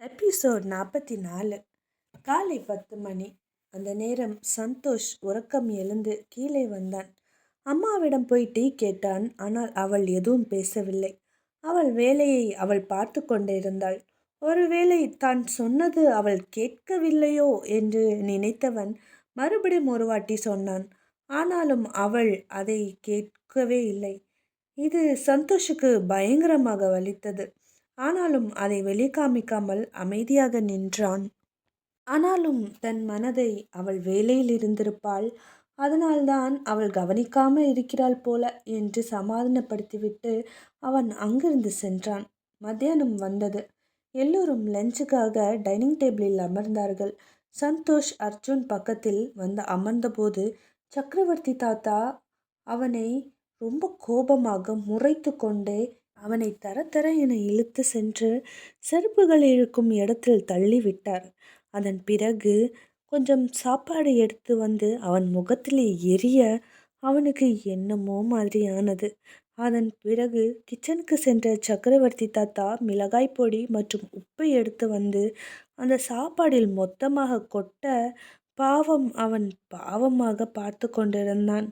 Episode நாற்பத்தி நாலு காலை பத்து மணி. அந்த நேரம் சந்தோஷ் உறக்கம் எழுந்து கீழே வந்தான். அம்மாவிடம் போய் டீ கேட்டான். ஆனால் அவள் எதுவும் பேசவில்லை. அவள் வேலையை அவள் பார்த்து கொண்டிருந்தாள். ஒருவேளை தான் சொன்னது அவள் கேட்கவில்லையோ என்று நினைத்தவன் மறுபடியும் ஒரு வாட்டி சொன்னான். ஆனாலும் அவள் அதை கேட்கவே இல்லை. இது சந்தோஷுக்கு பயங்கரமாக வலித்தது. ஆனாலும் அதை வெளிக்காமிக்காமல் அமைதியாக நின்றான். ஆனாலும் தன் மனதை அவள் வேலையில் இருந்திருப்பாள். அதனால்தான் அவள் கவனிக்காமல் இருக்கிறாள் போல என்று சமாதானப்படுத்திவிட்டு அவன் அங்கிருந்து சென்றான். மத்தியானம் வந்தது. எல்லோரும் லஞ்சுக்காக டைனிங் டேபிளில் அமர்ந்தார்கள். சந்தோஷ் அர்ஜுன் பக்கத்தில் வந்து அமர்ந்தபோது சக்கரவர்த்தி தாத்தா அவனை ரொம்ப கோபமாக முறைத்து கொண்டே அவனை தர தர என இழுத்து சென்று செருப்புகள் இழுக்கும் இடத்தில் தள்ளிவிட்டார். அதன் பிறகு கொஞ்சம் சாப்பாடு எடுத்து வந்து அவன் முகத்திலே எரிய அவனுக்கு என்னமோ மாதிரியானது. அதன் பிறகு கிச்சனுக்கு சென்ற சக்கரவர்த்தி தாத்தா மிளகாய் பொடி மற்றும் உப்பை எடுத்து வந்து அந்த சாப்பாடில் மொத்தமாக கொட்ட பாவம் அவன் பாவமாக பார்த்து கொண்டிருந்தான்.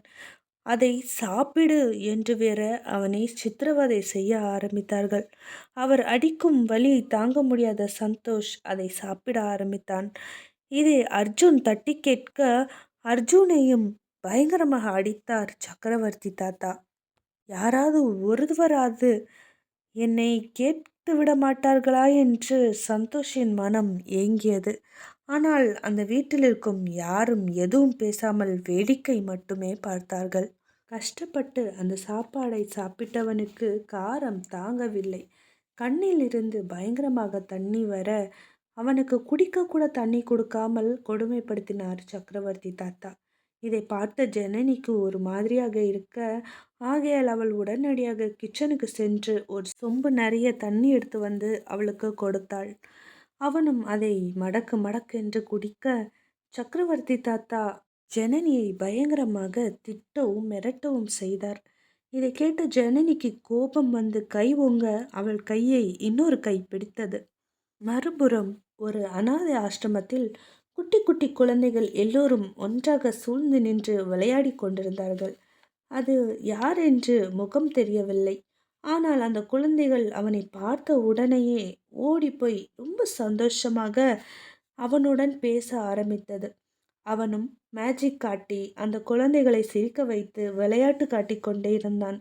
அதை சாப்பிடு என்று வேற அவனை சித்திரவதை செய்ய ஆரம்பித்தார்கள். அவர் அடிக்கும் வலி தாங்க முடியாத சந்தோஷ் அதை சாப்பிட ஆரம்பித்தான். இதை அர்ஜுன் தட்டி கேட்க அர்ஜுனையும் பயங்கரமாக அடித்தார் சக்கரவர்த்தி தாத்தா. யாராவது ஒருவராது என்னை கேட்டு விட மாட்டார்களா என்று சந்தோஷின் மனம் ஏங்கியது. ஆனால் அந்த வீட்டில் இருக்கும் யாரும் எதுவும் பேசாமல் வேடிக்கை மட்டுமே பார்த்தார்கள். கஷ்டப்பட்டு அந்த சாப்பாடை சாப்பிட்டவனுக்கு காரம் தாங்கவில்லை. கண்ணிலிருந்து பயங்கரமாக தண்ணி வர அவனுக்கு குடிக்க கூட தண்ணி கொடுக்காமல் கொடுமைப்படுத்தினார் சக்கரவர்த்தி தாத்தா. இதை பார்த்த ஜனனிக்கு ஒரு மாதிரியாக இருக்க ஆகையால் அவள் உடனடியாக கிச்சனுக்கு சென்று ஒரு சொம்பு நிறைய தண்ணி எடுத்து வந்து அவளுக்கு கொடுத்தாள். அவனும் அதை மடக்கு மடக்கென்று குடிக்க சக்கரவர்த்தி தாத்தா ஜனனியை பயங்கரமாக திட்டவும் மிரட்டவும் செய்தார். இதை கேட்ட ஜனனிக்கு கோபம் வந்து கை ஓங்க அவள் கையை இன்னொரு கை பிடித்தது. மறுபுறம் ஒரு அனாதை ஆசிரமத்தில் குட்டி குட்டி குழந்தைகள் எல்லோரும் ஒன்றாக சூழ்ந்து நின்று விளையாடி கொண்டிருந்தார்கள். அது யார் என்று முகம் தெரியவில்லை. ஆனால் அந்த குழந்தைகள் அவனை பார்த்த உடனேயே ஓடிப்போய் ரொம்ப சந்தோஷமாக அவனுடன் பேச ஆரம்பித்தது. அவனும் மேஜிக் காட்டி அந்த குழந்தைகளை சிரிக்க வைத்து விளையாட்டு காட்டி கொண்டே இருந்தான்.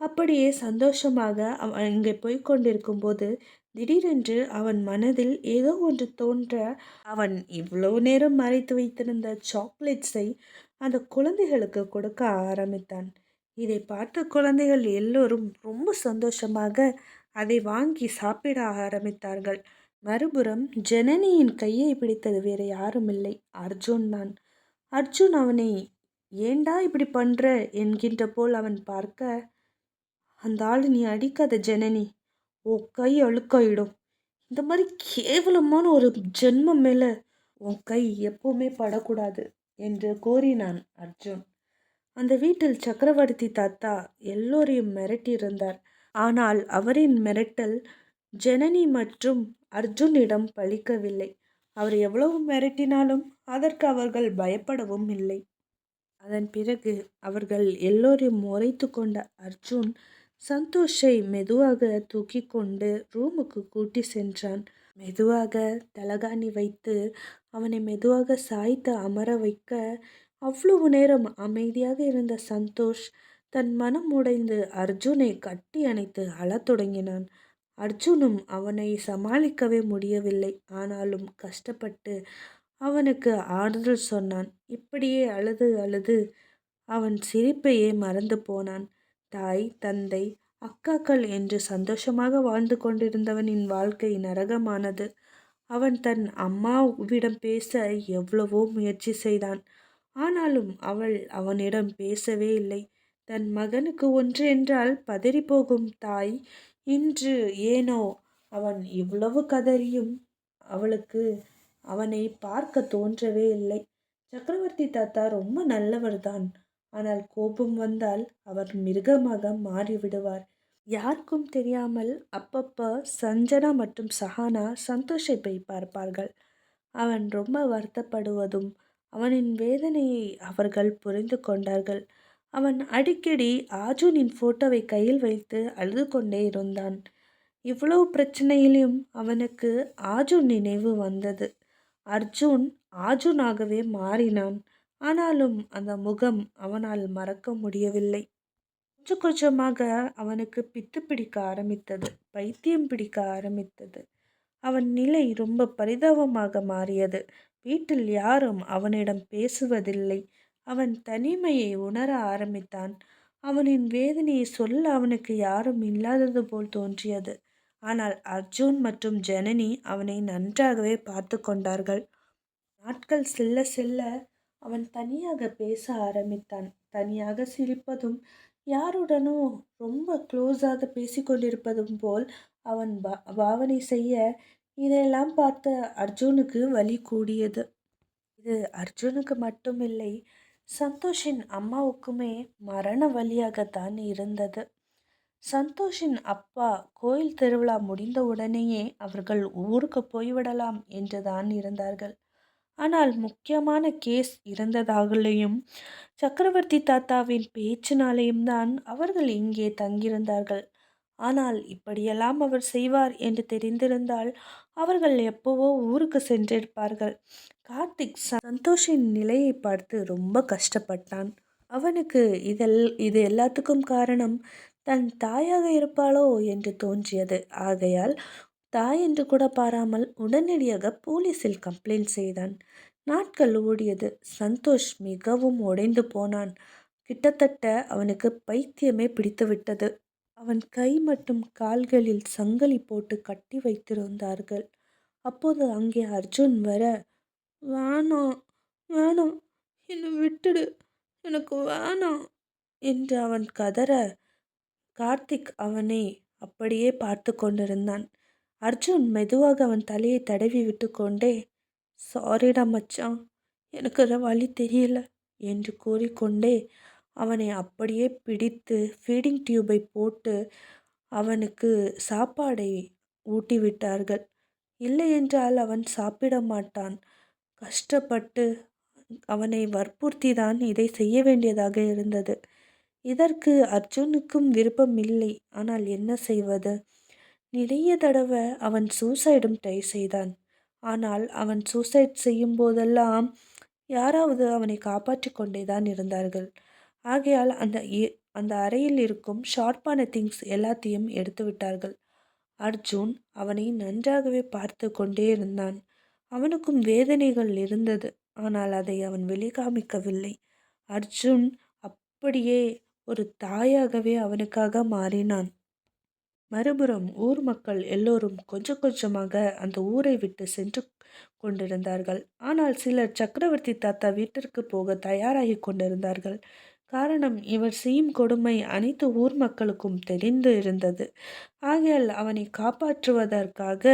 அப்படியே சந்தோஷமாக அவன் இங்கே போய்கொண்டிருக்கும் போது திடீரென்று அவன் மனதில் ஏதோ ஒன்று தோன்ற அவன் இவ்வளோ நேரம் மறைத்து வைத்திருந்த சாக்லேட்ஸை அந்த குழந்தைகளுக்கு கொடுக்க ஆரம்பித்தான். இதை பார்த்த குழந்தைகள் எல்லோரும் ரொம்ப சந்தோஷமாக அதை வாங்கி சாப்பிட ஆரம்பித்தார்கள். மறுபுறம் ஜனனியின் கையை பிடித்தது வேறு யாரும் இல்லை அர்ஜுன் தான். அர்ஜுன் அவனை ஏண்டா இப்படி பண்ணுற என்கின்ற போல் அவன் பார்க்க அந்த ஆள் நீ அடிக்காத ஜனனி. ஓ கை அழுக்காயிடும். இந்த மாதிரி கேவலமான ஒரு ஜென்மம் மேலே உன் கை எப்பவுமே படக்கூடாது என்று கூறினான் அர்ஜுன். அந்த வீட்டில் சக்கரவர்த்தி தாத்தா எல்லோரையும் மிரட்டியிருந்தார். ஆனால் அவரின் மிரட்டல் ஜனனி மற்றும் அர்ஜுனிடம் பலிக்கவில்லை. அவர் எவ்வளவு மிரட்டினாலும் அதற்கு அவர்கள் பயப்படவும் இல்லை. அதன் பிறகு அவர்கள் எல்லோரையும் முறைத்து கொண்ட அர்ஜுன் சந்தோஷை மெதுவாக தூக்கி கொண்டு ரூமுக்கு கூட்டி சென்றான். மெதுவாக தலகாணி வைத்து அவனை மெதுவாக சாய்த்து அமர வைக்க அவ்வளவு நேரம் அமைதியாக இருந்த சந்தோஷ் தன் மனம் உடைந்து அர்ஜுனை கட்டி அணைத்து அழத் தொடங்கினான். அர்ஜுனும் அவனை சமாளிக்கவே முடியவில்லை. ஆனாலும் கஷ்டப்பட்டு அவனுக்கு ஆறுதல் சொன்னான். இப்படியே அழுது அழுது அவன் சிரிப்பையே மறந்து போனான். தாய் தந்தை அக்காக்கள் என்று சந்தோஷமாக வாழ்ந்து கொண்டிருந்தவனின் வாழ்க்கை நரகமானது. அவன் தன் அம்மாவிடம் பேச எவ்வளவோ முயற்சி செய்தான். ஆனாலும் அவள் அவனிடம் பேசவே இல்லை. தன் மகனுக்கு ஒன்று என்றால் பதறிப்போகும் தாய் இன்று ஏனோ? அவன் இவ்வளவு கதறியும் அவளுக்கு அவனை பார்க்க தோன்றவே இல்லை. சக்கரவர்த்தி தாத்தா ரொம்ப நல்லவர்தான். ஆனால் கோபம் வந்தால் அவர் மிருகமாக மாறிவிடுவார். யாருக்கும் தெரியாமல் அப்பப்போ சஞ்சனா மற்றும் சஹானா சந்தோஷை போய் பார்ப்பார்கள். அவன் ரொம்ப வருத்தப்படுவதும் அவனின் வேதனையை அவர்கள் புரிந்து கொண்டார்கள். அவன் அடிக்கடி ஆஜூனின் ஃபோட்டோவை கையில் வைத்து அழுது கொண்டே இருந்தான். இவ்வளவு பிரச்சனையிலும் அவனுக்கு ஆஜூன் நினைவு வந்தது. அர்ஜுன் ஆஜூனாகவே மாறினான். ஆனாலும் அந்த முகம் அவனால் மறக்க முடியவில்லை. கொஞ்சம் கொஞ்சமாக அவனுக்கு பித்து பிடிக்க ஆரம்பித்தது. பைத்தியம் பிடிக்க ஆரம்பித்தது. அவன் நிலை ரொம்ப பரிதாபமாக மாறியது. வீட்டில் யாரும் அவனிடம் பேசுவதில்லை. அவன் தனிமையை உணர ஆரம்பித்தான். அவனின் வேதனையை சொல்ல அவனுக்கு யாரும் இல்லாதது போல் தோன்றியது. ஆனால் அர்ஜுன் மற்றும் ஜனனி அவனை நன்றாகவே பார்த்து கொண்டார்கள். நாட்கள் செல்ல செல்ல அவன் தனியாக பேச ஆரம்பித்தான். தனியாக சிரிப்பதும் யாருடனோ ரொம்ப க்ளோஸாக பேசிக்கொண்டிருப்பதும் போல் அவன் பா பாவனை செய்ய இதையெல்லாம் பார்த்த அர்ஜுனுக்கு வலி கூடியது. இது அர்ஜுனுக்கு மட்டுமில்லை சந்தோஷின் அம்மாவுக்குமே மரண வழியாகத்தான் இருந்தது. சந்தோஷின் அப்பா கோயில் திருவிழா முடிந்த உடனேயே அவர்கள் ஊருக்கு போய்விடலாம் என்றுதான் இருந்தார்கள். ஆனால் முக்கியமான கேஸ் இருந்ததாகலையும் சக்கரவர்த்தி தாத்தாவின் பேச்சினாலேயும் தான் அவர்கள் இங்கே தங்கியிருந்தார்கள். ஆனால் இப்படியெல்லாம் அவர் செய்வார் என்று தெரிந்திருந்தால் அவர்கள் எப்போவோ ஊருக்கு சென்றிருப்பார்கள். கார்த்திக் சந்தோஷின் நிலையை பார்த்து ரொம்ப கஷ்டப்பட்டான். அவனுக்கு இதெல் இது எல்லாத்துக்கும் காரணம் தன் தாயாக இருப்பாளோ என்று தோன்றியது. ஆகையால் தாய் என்று கூட பாராமல் உடனடியாக போலீஸில் கம்ப்ளைண்ட் செய்தான். நாட்கள் ஓடியது. சந்தோஷ் மிகவும் உடைந்து போனான். கிட்டத்தட்ட அவனுக்கு பைத்தியமே பிடித்துவிட்டது. அவன் கை மற்றும் கால்களில் சங்கிலி போட்டு கட்டி வைத்திருந்தார்கள். அப்போது அங்கே அர்ஜுன் வர வேணாம் வேணாம் என்னை விட்டுடு எனக்கு வேணாம் என்று அவன் கதற கார்த்திக் அவனை அப்படியே பார்த்து கொண்டிருந்தான். அர்ஜுன் மெதுவாக அவன் தலையை தடவி விட்டு கொண்டே சாரிடா மச்சான் எனக்கு வழி தெரியல என்று கூறிக்கொண்டே அவனை அப்படியே பிடித்து ஃபீடிங் டியூபை போட்டு அவனுக்கு சாப்பாடை ஊட்டிவிட்டார்கள். இல்லை என்றால் அவன் சாப்பிட மாட்டான். கஷ்டப்பட்டு அவனை வற்புறுத்தி தான் இதை செய்ய வேண்டியதாக இருந்தது. இதற்கு அர்ஜுனுக்கும் விருப்பம் இல்லை. ஆனால் என்ன செய்வது? நிறைய தடவை அவன் சூசைடும் ட்ரை செய்தான். ஆனால் அவன் சூசைட் செய்யும் போதெல்லாம் யாராவது அவனை காப்பாற்றி கொண்டே தான் இருந்தார்கள். ஆகையால் அந்த அந்த அறையில் இருக்கும் ஷார்ப்பான திங்ஸ் எல்லாத்தையும் எடுத்து விட்டார்கள் அர்ஜுன் அவனை நன்றாகவே பார்த்து கொண்டே இருந்தான். அவனுக்கும் வேதனைகள் இருந்தது. ஆனால் அதை அவன் வெளிகாமிக்கவில்லை. அர்ஜுன் அப்படியே ஒரு தாயாகவே அவனுக்காக மாறினான். மறுபுறம் ஊர் மக்கள் எல்லோரும் கொஞ்சம் கொஞ்சமாக அந்த ஊரை விட்டு சென்று கொண்டிருந்தார்கள். ஆனால் சிலர் சக்கரவர்த்தி தாத்தா வீட்டிற்கு போக தயாராகி கொண்டிருந்தார்கள். காரணம் இவர் செய்யும் கொடுமை அனைத்து ஊர் மக்களுக்கும் தெரிந்து இருந்தது. ஆகையால் அவனை காப்பாற்றுவதற்காக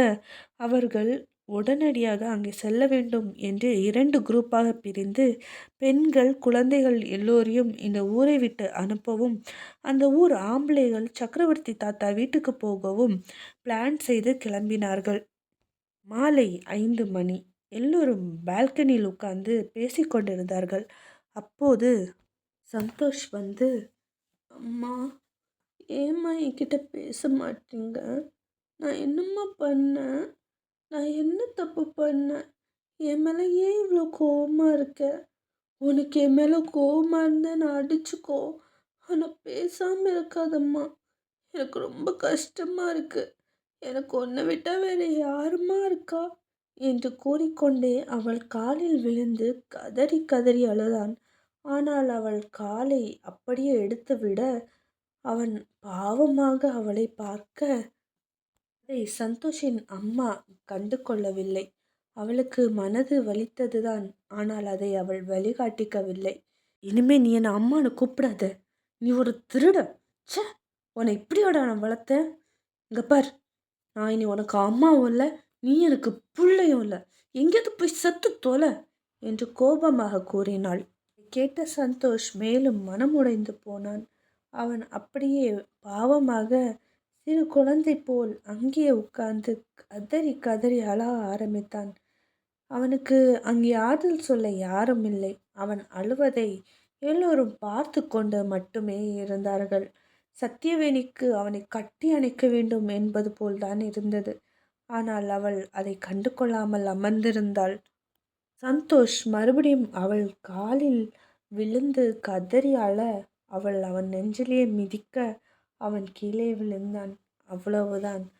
அவர்கள் உடனடியாக அங்கே செல்ல வேண்டும் என்று இரண்டு குரூப்பாக பிரிந்து பெண்கள் குழந்தைகள் எல்லோரையும் இந்த ஊரை விட்டு அனுப்பவும் அந்த ஊர் ஆம்பளைகள் சக்கரவர்த்தி தாத்தா வீட்டுக்கு போகவும் பிளான் செய்து கிளம்பினார்கள். மாலை ஐந்து மணி. எல்லோரும் பால்கனியில் உட்கார்ந்து பேசிக்கொண்டிருந்தார்கள் அப்போது சந்தோஷ் வந்து அம்மா ஏம்மா என்கிட்ட பேச மாட்டீங்க? நான் என்னம்மா பண்ணேன்? நான் என்ன தப்பு பண்ணேன்? என் மேலே ஏன் இவ்வளோ கோபமாக இருக்க? உனக்கு என் மேலே கோபமாக இருந்தால் நான் அடிச்சுக்கோ. ஆனால் பேசாமல் இருக்காதம்மா. எனக்கு ரொம்ப கஷ்டமாக இருக்குது எனக்கு ஒன்றை விட்டால் வேறு யாருமா இருக்கா? என்று கூறிக்கொண்டே அவள் காலில் விழுந்து கதறி கதறி அழுதான். ஆனால் அவள் காலை அப்படியே எடுத்துவிட அவன் பாவமாக அவளை பார்க்க அதை சந்தோஷின் அம்மா கண்டு கொள்ளவில்லை அவளுக்கு மனது வலித்ததுதான் ஆனால் அதை அவள் வழிகாட்டிக்கவில்லை. இனிமே நீ என்னை அம்மானு கூப்பிடாத. நீ ஒரு திருட. ச்சே உன்னை இப்படியோட நான் வளர்த்தேன்? இங்கே பார் நான் இனி உனக்கு அம்மாவும் இல்லை நீ எனக்கு பிள்ளையும் இல்லை. எங்கேயாவது போய் சத்து தொலை என்று கோபமாக கூறினாள். கேட்ட சந்தோஷ் மேலும் மனமுடைந்து போனான். அவன் அப்படியே பாவமாக சிறு குழந்தை போல் அங்கேயே உட்கார்ந்து கதறி கதறி அழ ஆரம்பித்தான். அவனுக்கு அங்கே ஆறுதல் சொல்ல யாரும் இல்லை. அவன் அழுவதை எல்லோரும் பார்த்து கொண்டு மட்டுமே இருந்தார்கள். சத்தியவேணிக்கு அவனை கட்டி அணைக்க வேண்டும் என்பது போல்தான் இருந்தது. ஆனால் அவள் அதை கண்டு கொள்ளாமல் அமர்ந்திருந்தாள். சந்தோஷ் மறுபடியும் அவள் காலில் விழுந்து கதறி அழ அவள் அவன் நெஞ்சிலே மிதிக்க அவன் கீழே விழுந்தான். அவ்வளவுதான்.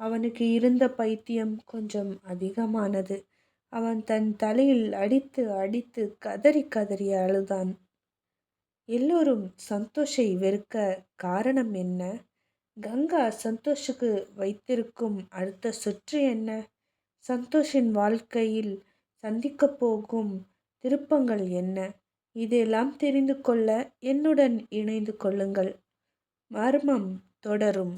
அவனுக்கு இருந்த பைத்தியம் கொஞ்சம் அதிகமானது. அவன் தன் தலையில் அடித்து அடித்து கதறி கதறி அழுதான். எல்லோரும் சந்தோஷை வெறுக்க காரணம் என்ன? கங்கா சந்தோஷுக்கு வைத்திருக்கும் அடுத்த சுற்று என்ன? சந்தோஷின் வாழ்க்கையில் சந்திக்கப் போகும் திருப்பங்கள் என்ன? இதையெல்லாம் தெரிந்து கொள்ள என்னுடன் இணைந்து கொள்ளுங்கள். மர்மம் தொடரும்.